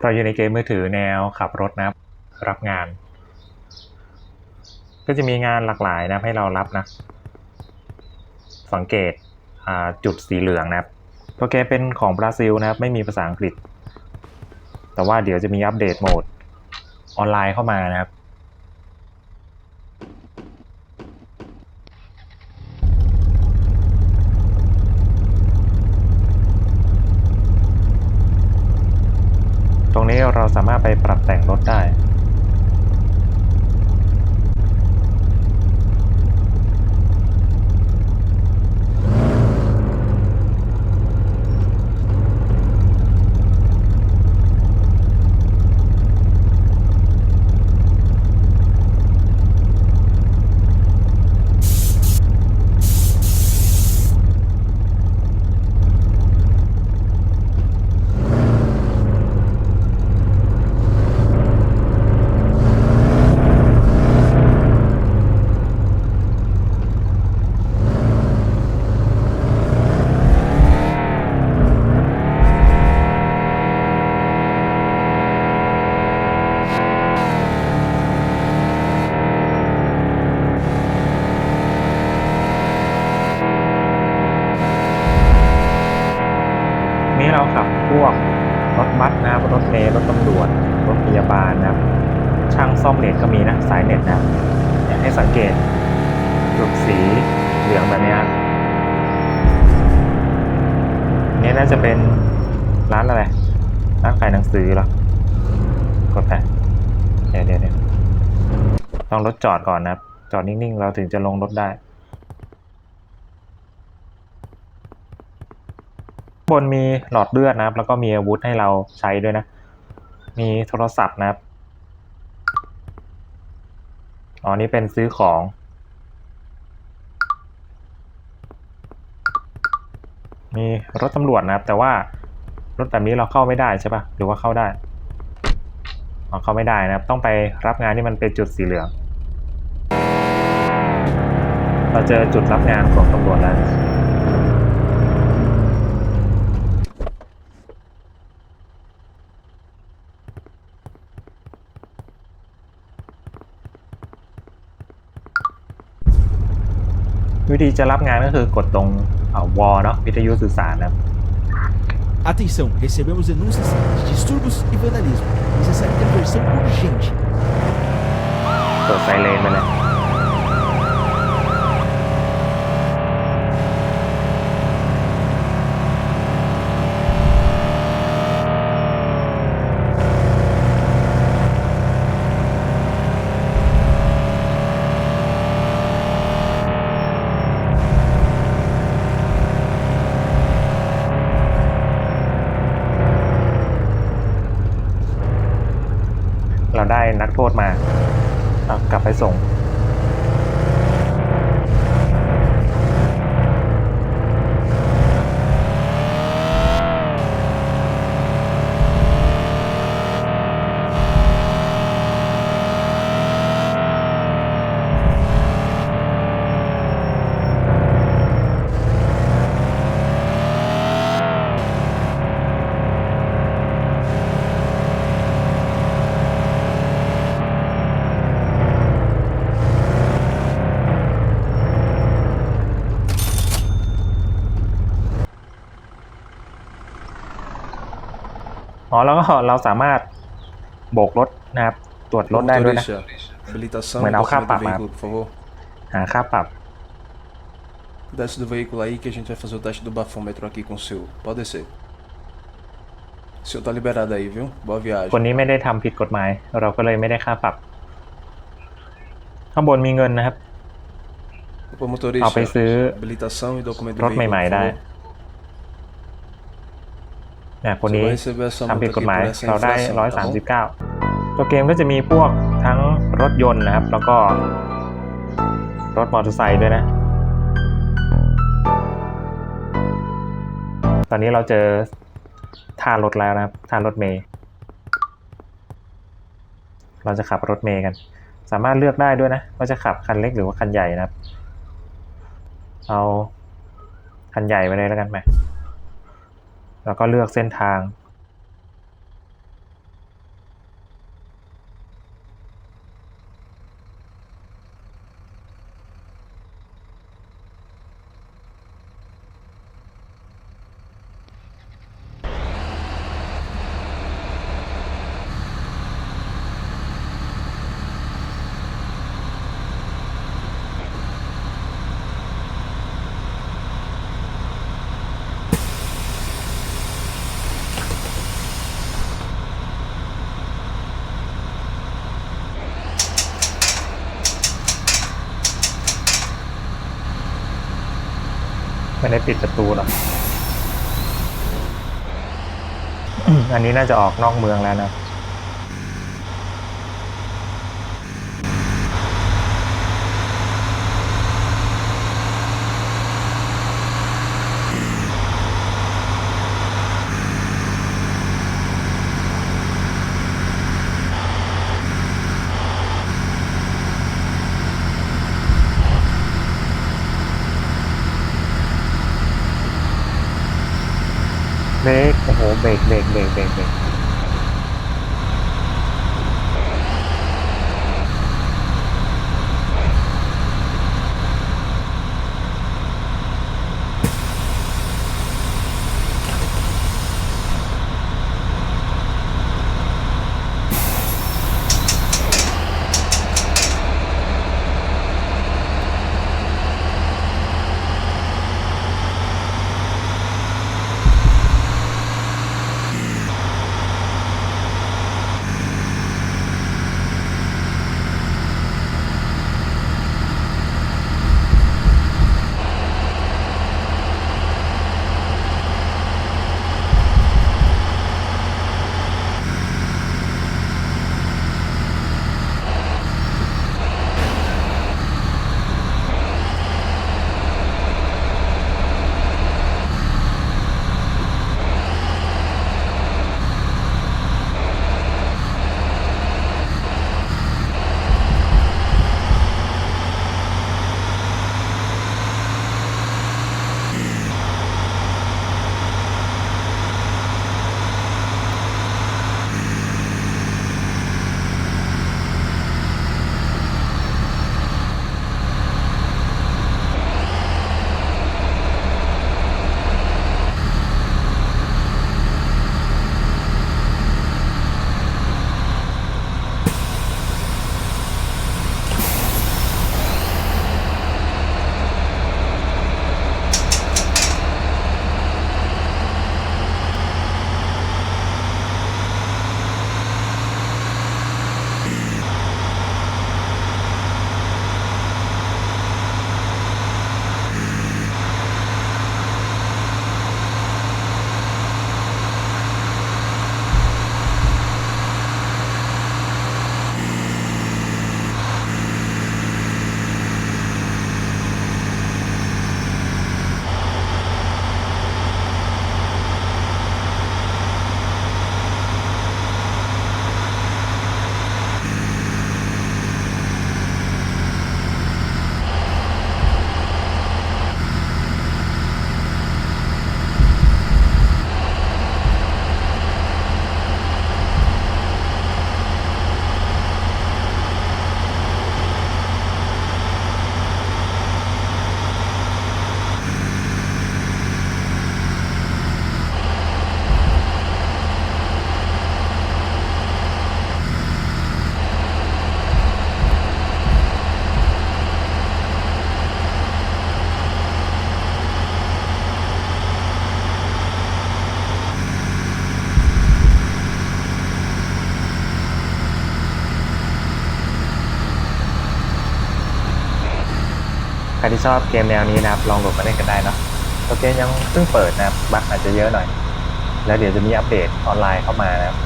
เราอยู่ในเกมมือถือแนวขับรถนะครับรับงาน ก็จะมีงานหลากหลายนะครับให้เรารับนะ สังเกตจุดสีเหลืองนะครับตัวเกมเป็นของบราซิลนะครับไม่มีภาษาอังกฤษ แต่ว่าเดี๋ยวจะมีอัปเดตโหมดออนไลน์เข้ามานะครับ ตรงนี้เราสามารถไปปรับแต่งรถได้ นี่เราขับพวกรถบั สนะครับรถเมล์รถตำรวจรถพยาบาลนะครับ ช่างซ่อมเน็ตก็มีนะสายเน็ตนะอยากให้สังเกตจุดสีเหลืองแบบนี้นี่น่าจะเป็นร้านอะไรร้านขายหนังสือหรอกดไปเดี๋ยวเดี๋ยวเดี๋ยวต้องรถจอดก่อนนะครับจอดนิ่งๆ เราถึงจะลงรถได้ บนมีหลอดเลือดนะครับ แล้วก็มีอาวุธให้เราใช้ด้วยนะ มีโทรศัพท์นะครับอ๋อนี่เป็นซื้อของ มีรถตำรวจนะครับ แต่ว่ารถแบบนี้เราเข้าไม่ได้ใช่ปะหรือว่าเข้าได้อ๋อเข้าไม่ได้นะครับ ต้องไปรับงานที่มันเป็นจุดสีเหลือง เราเจอจุดรับงานของตำรวจแล้ว ธีจะรับงานก็คือกดตรงวอลเนาะวิทยุสื่อสารนะครับ Atenção, recebemos denúncias de distúrbios e vandalismo. Necessária intervenção urgente. เปิดไซเรนไปเลย เราได้นักโทษมา กลับไปส่ง อ๋อแล้วก็เราสามารถโบกรถนะครับ ตรวจรถได้ด้วยนะ Motorista, habilitação Mas e não documento capa, do veículo, por favor. หาค่าปรับ Desce do veículo aí que a gente vai fazer o teste do bafômetro aqui com o seu. Pode descer. O senhor tá liberado aí, viu? Boa คน viagem. นี้ไม่ได้ทำผิดกฎหมาย เราก็เลยไม่ได้ค่าปรับ ข้างบนมีเงินนะครับ Opa, motorista. เอาไปซื้อ Habilitação e documento do รถ veículo, ใหม่ por ๆได้ favor. เนี่ยคน Você นี้ vai receber essa ทำผิ multa ดกฎ aqui หมาย por essa เราได้ infração, ร้อย tá สาม bom? สิบเก้าตัวเกมก็จะมีพวกทั้งรถยนต์นะครับ แล้วก็รถมอเตอร์ไซค์ด้วยนะ ตอนนี้เราเจอท่ารถแล้วนะครับท่ารถเมย์เราจะขับรถเมย์กัน สามารถเลือกได้ด้วยนะว่าจะขับคันเล็กหรือว่าคันใหญ่นะครับ เอาคันใหญ่ไปเลยแล้วกันไหม แล้วก็เลือกเส้นทาง ไม่ได้ปิดประตูหรอกอันนี้น่าจะออกนอกเมืองแล้วนะ ใครที่ชอบเกมแนวนี้นะครับ ลองโหลดมาเล่นกันได้เนอะตัวเกมยังเพิ่งเปิดนะครับบั๊กอาจจะเยอะหน่อย แล้วเดี๋ยวจะมีอัปเดตออนไลน์เข้ามานะครับ